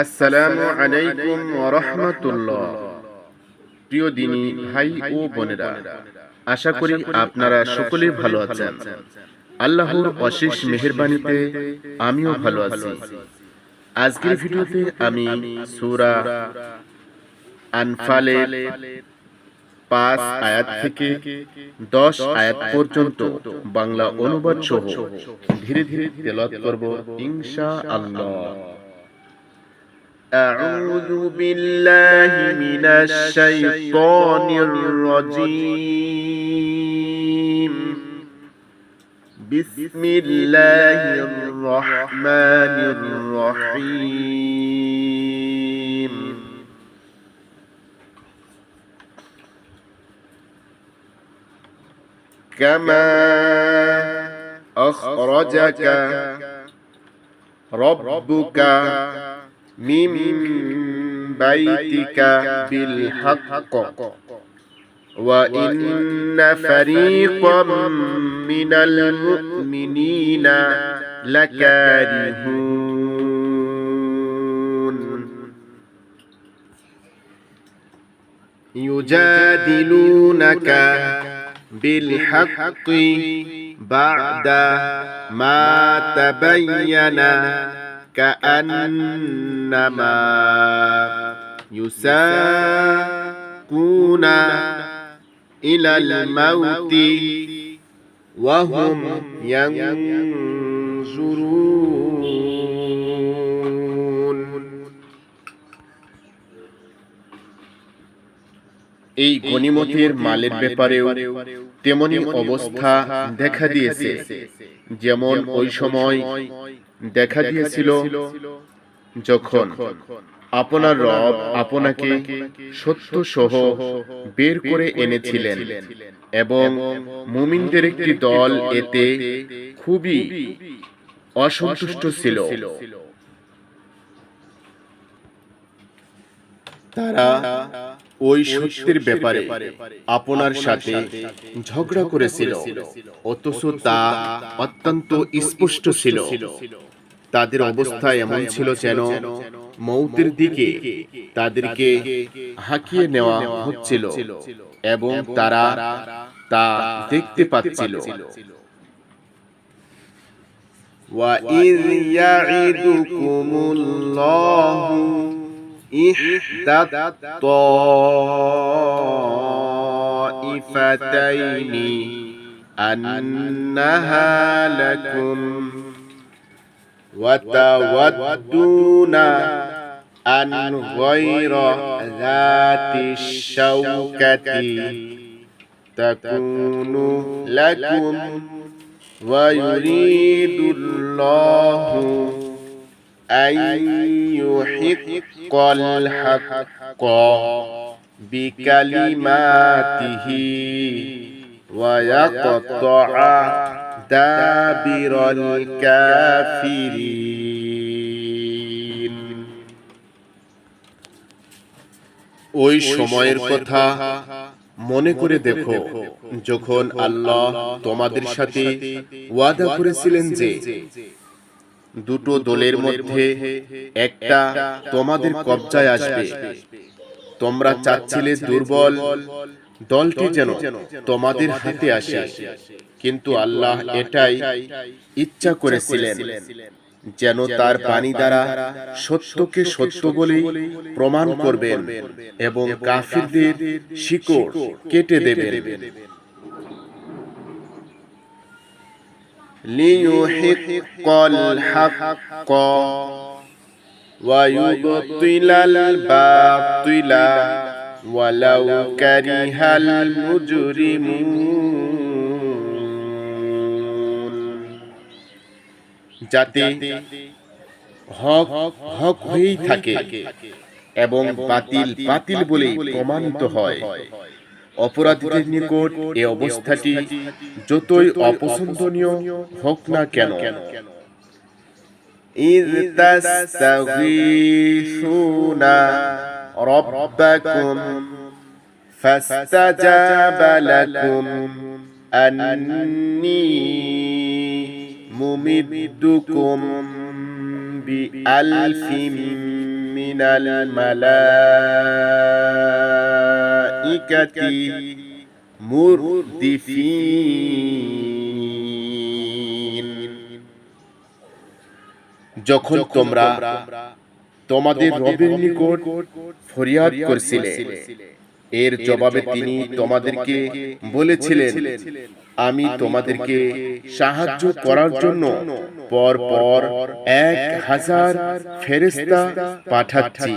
আসসালামু আলাইকুম রাহমাতুল্লাহ। প্রিয় দিনী ভাই ও বোনেরা আশা করি আপনারা সকলেই ভালো আছেন। আল্লাহর অশেষ মেহেরবানিতে আমিও ভালো আছি। আজকের ভিডিওতে আমি সূরা আনফালের পাঁচ আয়াত থেকে দশ আয়াত পর্যন্ত বাংলা অনুবাদ সহ ধীরে ধীরে তেলাওয়াত করব ইনশা আল্লাহ أعوذ بالله من الشيطان الرجيم. بسم الله الرحمن الرحيم. كما أخرجك ربك من بيتك بالحق. وإن فريقا من المؤمنين لكارهون. يجادلونك بالحق بعد ما تبين كأنما يساقون إلى الموت وهم ينظرون এই গনিমতের মালের ব্যাপারেও তেমনি অবস্থা দেখা দিয়েছে যেমন ওই সময় দেখা দিয়েছিল যখন আপনার রব আপনাকে সত্য সহ বের করে এনেছিলেন এবং মুমিনদের একটি দল এতে খুবই অসন্তুষ্ট ছিল। তারা ওই সত্যের ব্যাপারে আপনার সাথে ঝগড়া করেছিল। অথচ তা অত্যন্ত স্পষ্ট ছিল। তাদের অবস্থা এমন ছিল যেন মৌতের দিকে তাদেরকে হাঁকিয়ে নেওয়া হচ্ছিল এবং তারা তা দেখতে পাচ্ছিল وَإِذْ يَعِدُكُمُ اللَّهُ إِحْدَى الطَّائِفَتَيْنِ أَنَّهَا لَكُمْ وتودون أن غير ذات الشوكة تكون لكم ويريد الله أن يحق الحق بكلماته ويقطع دابر الكافرين ওই সময়ের কথা মনে করে দেখো যখন আল্লাহ তোমাদের সাথে ওয়াদা করেছিলেন যে দুটো দলের মধ্যে একটা তোমাদের কবজায় আসবে তোমরা চাচ্ছিলে দুর্বল দলটি যেন তোমাদের হাতে আসে কিন্তু আল্লাহ এটাই ইচ্ছা করেছিলেন যেন তার পানি দ্বারা সত্যকে সত্য বলে প্রমাণ করবেন এবং কাফিরদের শিকড় কেটে দেবেন ليحق الحق ويبطل الباطل ولو كره المجرمون যাতে হক হক হয়েই থাকে এবং বাতিল বাতিল বলেই প্রমাণিত হয় অপরাধীদের নিকট এ অবস্থাটি যতই অপছন্দনীয় হোক না কেন إذ تستغيثون ربكم فاستجاب لكم أني ممدكم بألف মিনাল মালাইকাতি মুরদিফিন যখন তোমরা তোমাদের রবের নিকট ফরিয়াদ করছিলে। এর জবাবে তিনি তোমাদেরকে বলেছিলেন আমি তোমাদেরকে সাহায্য করার জন্য পর পর এক হাজার ফেরেস্তা পাঠাচ্ছি।